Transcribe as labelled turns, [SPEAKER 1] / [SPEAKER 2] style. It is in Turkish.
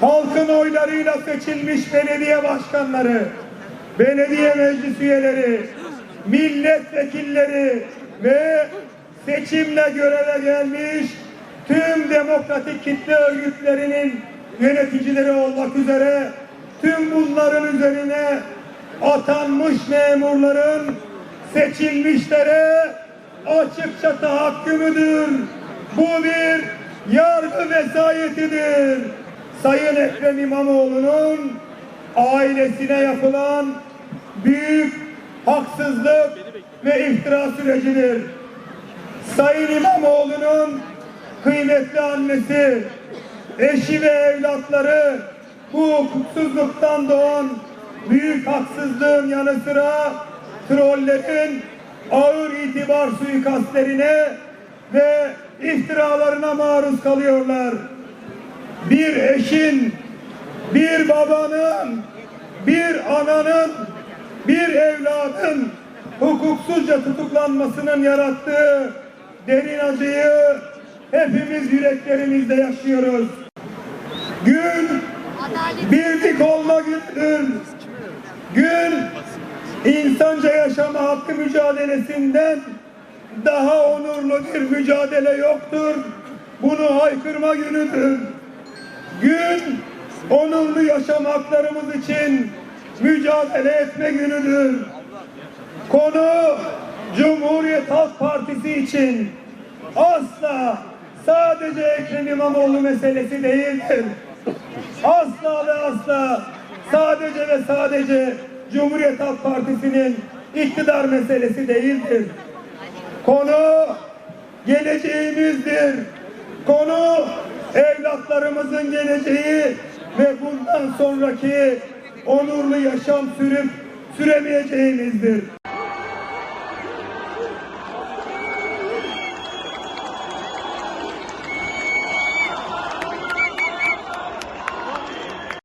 [SPEAKER 1] halkın oylarıyla seçilmiş belediye başkanları, belediye meclis üyeleri, milletvekilleri ve seçimle göreve gelmiş tüm demokratik kitle örgütlerinin yöneticileri olmak üzere tüm bunların üzerine atanmış memurların seçilmişlere açıkça tahakkümüdür. Bu bir vesayetidir. Sayın Ekrem İmamoğlu'nun ailesine yapılan büyük haksızlık ve iftira sürecidir. Sayın İmamoğlu'nun kıymetli annesi, eşi ve evlatları bu hukuksuzluktan doğan büyük haksızlığın yanı sıra trollerin ağır itibar suikastlerine ve iftiralarına maruz kalıyorlar. Bir eşin, bir babanın, bir ananın, bir evladın hukuksuzca tutuklanmasının yarattığı derin acıyı hepimiz yüreklerimizde yaşıyoruz. Gün birlik olma günüdür. Gün insanca yaşama hakkı mücadelesinden daha onurlu bir mücadele yoktur. Bunu haykırma günüdür. Gün onurlu yaşam haklarımız için mücadele etme günüdür. Konu Cumhuriyet Halk Partisi için asla sadece Ekrem İmamoğlu meselesi değildir. Asla ve asla sadece ve sadece Cumhuriyet Halk Partisi'nin iktidar meselesi değildir. Konu geleceğimizdir. Konu evlatlarımızın geleceği ve bundan sonraki onurlu yaşam sürüp süremeyeceğimizdir.